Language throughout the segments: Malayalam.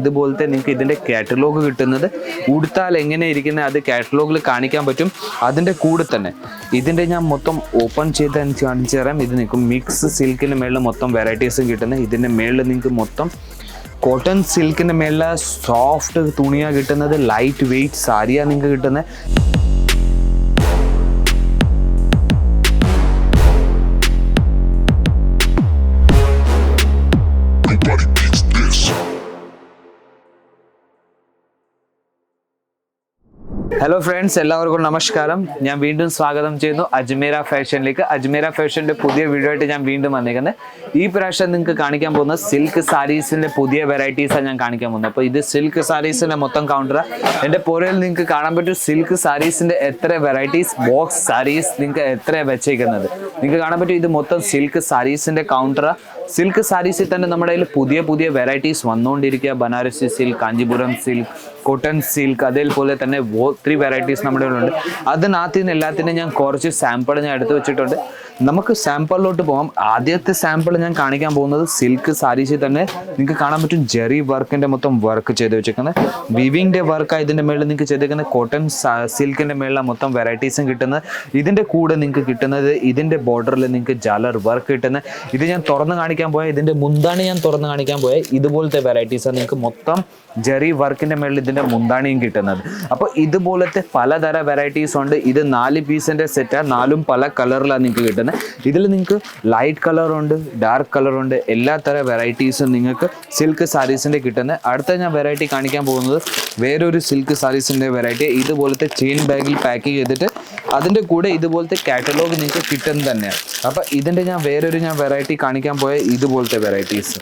ഇതുപോലത്തെ നിങ്ങൾക്ക് ഇതിന്റെ കാറ്റലോഗ് കിട്ടുന്നത് ഉടുത്താൽ എങ്ങനെ ഇരിക്കുന്നത് അത് കാറ്റലോഗിൽ കാണിക്കാൻ പറ്റും. അതിന്റെ കൂടെ തന്നെ ഇതിന്റെ ഞാൻ മൊത്തം ഓപ്പൺ ചെയ്ത് കാണിച്ചു തരാം. ഇത് നിങ്ങൾക്ക് മിക്സ് സിൽക്കിന്റെ മേളിൽ മൊത്തം വെറൈറ്റീസും കിട്ടുന്നത്. ഇതിന്റെ മേളിൽ നിങ്ങൾക്ക് മൊത്തം കോട്ടൺ സിൽക്കിന്റെ മേളിൽ സോഫ്റ്റ് തുണിയാണ് കിട്ടുന്നത്. ലൈറ്റ് വെയ്റ്റ് സാരിയാണ് നിങ്ങൾക്ക് കിട്ടുന്നത്. ഹലോ ഫ്രണ്ട്സ് എല്ലാവർക്കും നമസ്കാരം. ഞാൻ വീണ്ടും സ്വാഗതം ചെയ്യുന്നു അജ്മീര ഫാഷനിലേക്ക്. അജ്മീര ഫാഷന്റെ പുതിയ വീഡിയോ ആയിട്ട് ഞാൻ വീണ്ടും വന്നിരിക്കുന്നത് ഈ പ്രാവശ്യം നിങ്ങൾക്ക് കാണിക്കാൻ പോകുന്ന സിൽക്ക് സാരീസിന്റെ പുതിയ വെറൈറ്റീസാണ് ഞാൻ കാണിക്കാൻ പോകുന്നത്. അപ്പോൾ ഇത് സിൽക്ക് സാരീസിന്റെ മൊത്തം കൗണ്ടറാണ് എന്റെ പുറയിൽ നിങ്ങൾക്ക് കാണാൻ പറ്റും സിൽക്ക് സാരീസിന്റെ എത്ര വെറൈറ്റീസ് ബോക്സ് സാരീസ് നിങ്ങൾക്ക് എത്ര വെച്ചേക്കുന്നത്. നിങ്ങൾക്ക് കാണാൻ പറ്റും ഇത് മൊത്തം സിൽക്ക് സാരീസിന്റെ കൗണ്ടറാണ് സിൽക്ക് സാരീസിൽ തന്നെ നമ്മുടെ കയ്യിൽ പുതിയ പുതിയ varieties വന്നുകൊണ്ടിരിക്കുക. Banarasi silk Kanchipuram silk cotton silk അതേപോലെ തന്നെ ഒത്തിരി വെറൈറ്റീസ് നമ്മുടെ ഉണ്ട് അതിനകത്ത് നിന്ന് എല്ലാത്തിനും ഞാൻ കുറച്ച് സാമ്പിൾ ഞാൻ എടുത്തു വെച്ചിട്ടുണ്ട്. നമുക്ക് സാമ്പിളിലോട്ട് പോകാം ആദ്യത്തെ സാമ്പിൾ ഞാൻ കാണിക്കാൻ പോകുന്നത് സിൽക്ക് സാരീസിൽ തന്നെ. നിങ്ങൾക്ക് കാണാൻ പറ്റും ജെറി വർക്കിന്റെ മൊത്തം വർക്ക് ചെയ്ത് വെച്ചേക്കുന്നത് വിവിങ്ങിന്റെ വർക്ക് ഇതിന്റെ മേളിൽ നിങ്ങൾക്ക് ചെയ്തേക്കുന്നത് കോട്ടൺ സിൽക്കിന്റെ മേളിലാണ് മൊത്തം വെറൈറ്റീസും കിട്ടുന്നത് ഇതിന്റെ കൂടെ നിങ്ങൾക്ക് കിട്ടുന്നത് ഇതിന്റെ ബോർഡറിൽ നിങ്ങൾക്ക് ജാലർ വർക്ക് കിട്ടുന്നത് ഇത് ഞാൻ തുറന്ന് കാണിക്കാൻ പോയാൽ ഇതിന്റെ മുന്താണി ഞാൻ തുറന്ന് കാണിക്കാൻ പോയാൽ ഇതുപോലത്തെ വെറൈറ്റീസാണ് നിങ്ങൾക്ക് മൊത്തം ജെറി വർക്കിന്റെ മേളിൽ ഇതിന്റെ മുന്താണിയും കിട്ടുന്നത്. അപ്പോൾ ഇതുപോലത്തെ പലതരം വെറൈറ്റീസ് ഉണ്ട്. ഇത് നാല് പീസിന്റെ സെറ്റാണ് നാലും പല കളറിലാണ് നിങ്ങൾക്ക് കിട്ടുന്നത് ഇതിൽ നിങ്ങൾക്ക് ലൈറ്റ് കളറുണ്ട് ഡാർക്ക് കളറുണ്ട് എല്ലാ തര വെറൈറ്റീസും നിങ്ങൾക്ക് സിൽക്ക് സാരീസിന്റെ കിട്ടുന്നത് അടുത്ത ഞാൻ വെറൈറ്റി കാണിക്കാൻ പോകുന്നത് വേറൊരു സിൽക്ക് സാരീസിന്റെ വെറൈറ്റി ഇതുപോലത്തെ ചെയിൻ ബാഗിൽ പാക്ക് ചെയ്തിട്ട് അതിന്റെ കൂടെ ഇതുപോലത്തെ കാറ്റലോഗ് നിങ്ങൾക്ക് കിട്ടുന്നത് തന്നെയാണ്. അപ്പോൾ ഇതിന്റെ ഞാൻ വേറൊരു ഞാൻ വെറൈറ്റി കാണിക്കാൻ പോയ ഇതുപോലത്തെ വെറൈറ്റീസ്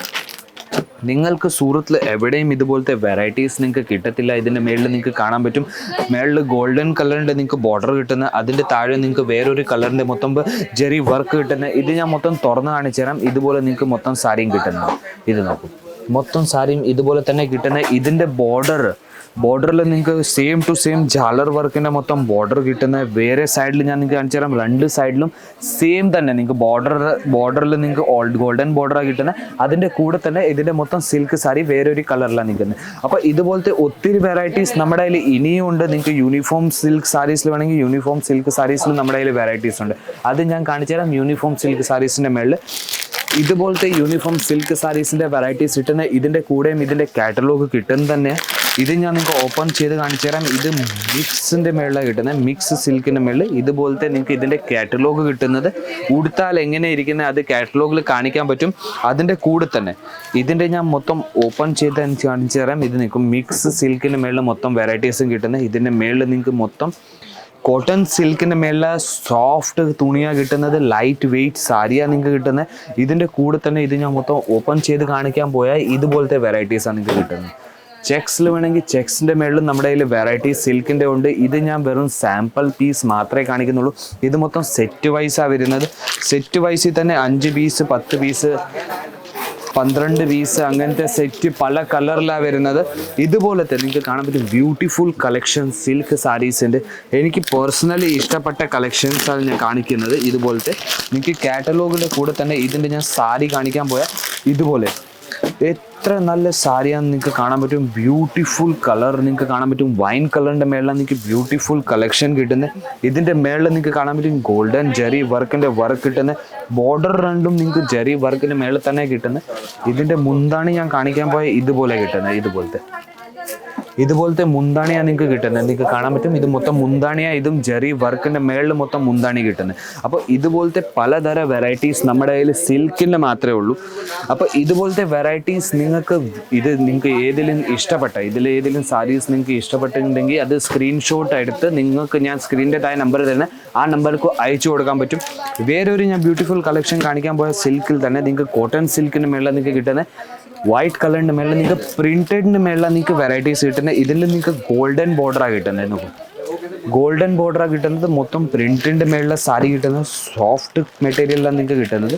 നിങ്ങൾക്ക് സൂറത്തിൽ എവിടെയും ഇതുപോലത്തെ വെറൈറ്റീസ് നിങ്ങൾക്ക് കിട്ടത്തില്ല. ഇതിന്റെ മേളിൽ നിങ്ങൾക്ക് കാണാൻ പറ്റും. മേളിൽ ഗോൾഡൻ കളറിന്റെ നിങ്ങൾക്ക് ബോർഡർ കിട്ടുന്ന അതിന്റെ താഴെ നിങ്ങൾക്ക് വേറൊരു കളറിന്റെ മൊത്തം ജെറി വർക്ക് കിട്ടുന്ന. ഇത് ഞാൻ മൊത്തം തുറന്ന് കാണിച്ചു തരാം ഇതുപോലെ നിങ്ങൾക്ക് മൊത്തം സാരിയും കിട്ടുന്നത് ഇത് നോക്കും. മൊത്തം സാരിയും ഇതുപോലെ തന്നെ കിട്ടുന്ന ഇതിന്റെ ബോർഡർ ബോർഡറിൽ നിങ്ങൾക്ക് സെയിം ടു സെയിം ജാലർ വർക്കിന്റെ മൊത്തം ബോർഡർ കിട്ടുന്ന. വേറെ സൈഡിൽ ഞാൻ നിങ്ങൾക്ക് കാണിച്ചു തരാം. രണ്ട് സൈഡിലും സെയിം തന്നെ നിങ്ങൾക്ക് ബോർഡർ ബോർഡറിൽ നിങ്ങൾക്ക് ഓൾഡ് ഗോൾഡൻ ബോർഡറാണ് കിട്ടുന്നത് അതിന്റെ കൂടെ തന്നെ ഇതിന്റെ മൊത്തം സിൽക്ക് സാരി വേറെ ഒരു കളറിലാണ് നിൽക്കുന്നത് അപ്പോൾ ഇതുപോലത്തെ ഒത്തിരി വെറൈറ്റീസ് നമ്മുടെ കയ്യിൽ ഇനിയും ഉണ്ട്. നിങ്ങൾക്ക് യൂണിഫോം സിൽക്ക് സാരീസിൽ വേണമെങ്കിൽ യൂണിഫോം സിൽക്ക് സാരീസിൽ നമ്മുടെ കയ്യിൽ വെറൈറ്റീസ് ഉണ്ട്. അത് ഞാൻ കാണിച്ചു തരാം യൂണിഫോം സിൽക്ക് സാരീസിന്റെ മേളിൽ ഇതുപോലത്തെ യൂണിഫോം സിൽക്ക് സാരീസിന്റെ വെറൈറ്റീസ് കിട്ടുന്ന ഇതിന്റെ കൂടെയും ഇതിന്റെ കാറ്റലോഗ് കിട്ടുന്ന തന്നെ ഇത് ഞാൻ നിങ്ങൾക്ക് ഓപ്പൺ ചെയ്ത് കാണിച്ചു തരാം. ഇത് മിക്സിന്റെ മേളിലാണ് കിട്ടുന്നത്. മിക്സ് സിൽക്കിന്റെ മേളിൽ ഇതുപോലത്തെ നിങ്ങൾക്ക് ഇതിന്റെ കാറ്റലോഗ് കിട്ടുന്നത്. ഉടുത്താൽ എങ്ങനെ ഇരിക്കുന്നത് അത് കാറ്റലോഗിൽ കാണിക്കാൻ പറ്റും. അതിന്റെ കൂടെ തന്നെ ഇതിന്റെ ഞാൻ മൊത്തം ഓപ്പൺ ചെയ്ത് കാണിച്ചു തരാം. ഇത് നിങ്ങൾക്ക് മിക്സ് സിൽക്കിന്റെ മേളിൽ മൊത്തം വെറൈറ്റീസും കിട്ടുന്നത്. ഇതിന്റെ മേളിൽ നിങ്ങൾക്ക് മൊത്തം കോട്ടൺ സിൽക്കിന്റെ മേലെ സോഫ്റ്റ് തുണിയാണ് കിട്ടുന്നത് ലൈറ്റ് വെയ്റ്റ് സാരിയാണ് നിങ്ങൾക്ക് കിട്ടുന്നത്. ഇതിന്റെ കൂടെ തന്നെ ഇത് ഞാൻ മൊത്തം ഓപ്പൺ ചെയ്ത് കാണിക്കാൻ പോയാൽ ഇതുപോലത്തെ വെറൈറ്റീസാണ് നിങ്ങൾക്ക് കിട്ടുന്നത്. ചെക്സിൽ വേണമെങ്കിൽ ചെക്സിന്റെ മേളിലും നമ്മുടെ കയ്യിൽ വെറൈറ്റി സിൽക്കിന്റെ ഉണ്ട്. ഇത് ഞാൻ വെറും സാമ്പിൾ പീസ് മാത്രമേ കാണിക്കുന്നുള്ളൂ. ഇത് മൊത്തം സെറ്റ് വൈസാണ് വരുന്നത്. സെറ്റ് വൈസിൽ തന്നെ അഞ്ച് പീസ് പത്ത് പീസ് പന്ത്രണ്ട് പീസ് അങ്ങനത്തെ സെറ്റ് പല കളറിലാണ് വരുന്നത്. ഇതുപോലത്തെ നിങ്ങൾക്ക് കാണാൻ പറ്റും ബ്യൂട്ടിഫുൾ കളക്ഷൻ സിൽക്ക് സാരീസിന്റെ എനിക്ക് പേഴ്സണലി ഇഷ്ടപ്പെട്ട കളക്ഷൻസ് ആണ് ഞാൻ കാണിക്കുന്നത്. ഇതുപോലത്തെ നിങ്ങൾക്ക് കാറ്റലോഗിന്റെ കൂടെ തന്നെ ഇതിന്റെ ഞാൻ സാരി കാണിക്കാൻ പോയാൽ ഇതുപോലെ. എത്ര നല്ല സാരിയാന്ന് നിങ്ങൾക്ക് കാണാൻ പറ്റും. ബ്യൂട്ടിഫുൾ കളർ നിങ്ങൾക്ക് കാണാൻ പറ്റും. വൈൻ കളറിന്റെ മേളിലാണ് നിങ്ങൾക്ക് ബ്യൂട്ടിഫുൾ കളക്ഷൻ കിട്ടുന്നത് ഇതിന്റെ മേളിൽ നിങ്ങൾക്ക് കാണാൻ പറ്റും ഗോൾഡൻ ജെറി വർക്കിന്റെ വർക്ക് കിട്ടുന്നത് ബോർഡർ രണ്ടും നിങ്ങൾക്ക് ജെറി വർക്കിന്റെ മേളിൽ തന്നെ കിട്ടുന്നത് ഇതിന്റെ മുന്താണ് ഞാൻ കാണിക്കാൻ പോയ ഇതുപോലെ കിട്ടുന്നത് ഇതുപോലത്തെ. ഇതുപോലത്തെ മുന്താണിയാണ് നിങ്ങൾക്ക് കിട്ടുന്നത്. നിങ്ങൾക്ക് കാണാൻ പറ്റും. ഇത് മൊത്തം മുന്താണിയാണ് ഇതും ജെറി വർക്കിന്റെ മേളിൽ മൊത്തം മുന്താണി കിട്ടുന്നത്. അപ്പോൾ ഇതുപോലത്തെ പലതര വെറൈറ്റീസ് നമ്മുടെ കയ്യിൽ സിൽക്കിന്റെ മാത്രമേ ഉള്ളൂ. അപ്പോൾ ഇതുപോലത്തെ വെറൈറ്റീസ് നിങ്ങൾക്ക് ഇത് നിങ്ങൾക്ക് ഏതിലും ഇഷ്ടപ്പെട്ട ഇതിൽ ഏതെങ്കിലും സാരീസ് നിങ്ങൾക്ക് ഇഷ്ടപ്പെട്ടിട്ടുണ്ടെങ്കിൽ അത് സ്ക്രീൻഷോട്ട് എടുത്ത് നിങ്ങൾക്ക് ഞാൻ സ്ക്രീനിന്റെ താഴെ നമ്പർ തന്നെ ആ നമ്പർക്ക് അയച്ചു കൊടുക്കാൻ പറ്റും. വേറൊരു ഞാൻ ബ്യൂട്ടിഫുൾ കളക്ഷൻ കാണിക്കാൻ പോയ സിൽക്കിൽ തന്നെ നിങ്ങൾക്ക് കോട്ടൺ സിൽക്കിന്റെ മേളിൽ നിങ്ങൾക്ക് കിട്ടുന്നത്. വൈറ്റ് കളറിന്റെ മേളിൽ നിങ്ങൾക്ക് പ്രിന്റഡിന്റെ മേളിൽ നിങ്ങൾക്ക് വെറൈറ്റീസ് കിട്ടുന്നത് ഇതിൽ നിങ്ങൾക്ക് ഗോൾഡൻ ബോർഡറാണ് കിട്ടുന്നത് ഗോൾഡൻ ബോർഡറാണ് കിട്ടുന്നത് മൊത്തം പ്രിന്റിന്റെ മേളിലെ സാരി കിട്ടുന്നത് സോഫ്റ്റ് മെറ്റീരിയലാണ് നിങ്ങൾക്ക് കിട്ടുന്നത്.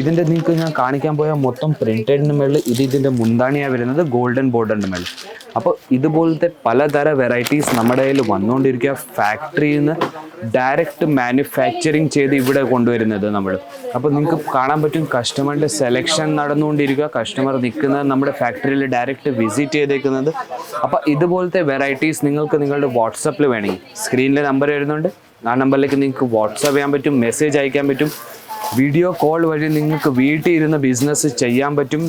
ഇതിന്റെ നിങ്ങൾക്ക് ഞാൻ കാണിക്കാൻ പോയാൽ മൊത്തം പ്രിന്റഡിന്റെ മേളിൽ ഇത് ഇതിന്റെ മുന്താണിയാണ് വരുന്നത് ഗോൾഡൻ ബോർഡറിന്റെ മേളിൽ. അപ്പോൾ ഇതുപോലത്തെ പലതര വെറൈറ്റീസ് നമ്മുടെ കയ്യിൽ വന്നുകൊണ്ടിരിക്കുക ഫാക്ടറിയിൽ നിന്ന് ഡയറക്റ്റ് മാനുഫാക്ചറിങ് ചെയ്ത് ഇവിടെ കൊണ്ടുവരുന്നത് നമ്മൾ അപ്പോൾ നിങ്ങൾക്ക് കാണാൻ പറ്റും കസ്റ്റമറിന്റെ സെലക്ഷൻ നടന്നുകൊണ്ടിരിക്കുക കസ്റ്റമർ നിൽക്കുന്നത് നമ്മുടെ ഫാക്ടറിയിൽ ഡയറക്റ്റ് വിസിറ്റ് ചെയ്തേക്കുന്നത്. അപ്പോൾ ഇതുപോലത്തെ വെറൈറ്റീസ് നിങ്ങൾക്ക് നിങ്ങളുടെ വാട്സപ്പിൽ വേണമെങ്കിൽ സ്ക്രീനിൽ നമ്പർ വരുന്നുണ്ട് ആ നമ്പറിലേക്ക് നിങ്ങൾക്ക് വാട്സപ്പ് ചെയ്യാൻ പറ്റും മെസ്സേജ് അയക്കാൻ പറ്റും. വീഡിയോ കോൾ വഴി നിങ്ങൾക്ക് വീട്ടിൽ ഇരുന്ന് ബിസിനസ് ചെയ്യാൻ പറ്റും.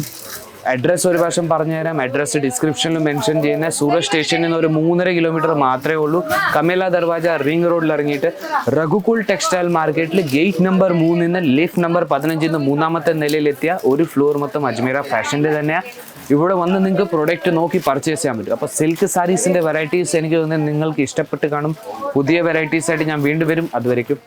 അഡ്രസ്സ് ഒരു പ്രാവശ്യം പറഞ്ഞുതരാം. അഡ്രസ്സ് ഡിസ്ക്രിപ്ഷനിൽ മെൻഷൻ ചെയ്യുന്ന സൂറത്ത് സ്റ്റേഷനിൽ നിന്ന് ഒരു മൂന്നര കിലോമീറ്റർ മാത്രമേ ഉള്ളൂ. കമേല ദർവാജ റിംഗ് റോഡിൽ ഇറങ്ങിയിട്ട് രഘുകുൽ ടെക്സ്റ്റൈൽ മാർക്കറ്റിൽ ഗേറ്റ് നമ്പർ മൂന്നിൽ നിന്ന് ലിഫ്റ്റ് നമ്പർ പതിനഞ്ചിൽ നിന്ന് മൂന്നാമത്തെ നിലയിലെത്തിയ ഒരു ഫ്ലോർ മൊത്തം അജ്മീര ഫാഷന്റെ തന്നെയാണ് ഇവിടെ വന്ന് നിങ്ങൾക്ക് പ്രൊഡക്റ്റ് നോക്കി പർച്ചേസ് ചെയ്യാൻ പറ്റും. അപ്പോൾ സിൽക്ക് സാരീസിന്റെ വെറൈറ്റീസ് എനിക്ക് തോന്നുന്നത് നിങ്ങൾക്ക് ഇഷ്ടപ്പെട്ട് കാണും. പുതിയ വെറൈറ്റീസ് ആയിട്ട് ഞാൻ വീണ്ടും വരും. അതുവരേക്കും.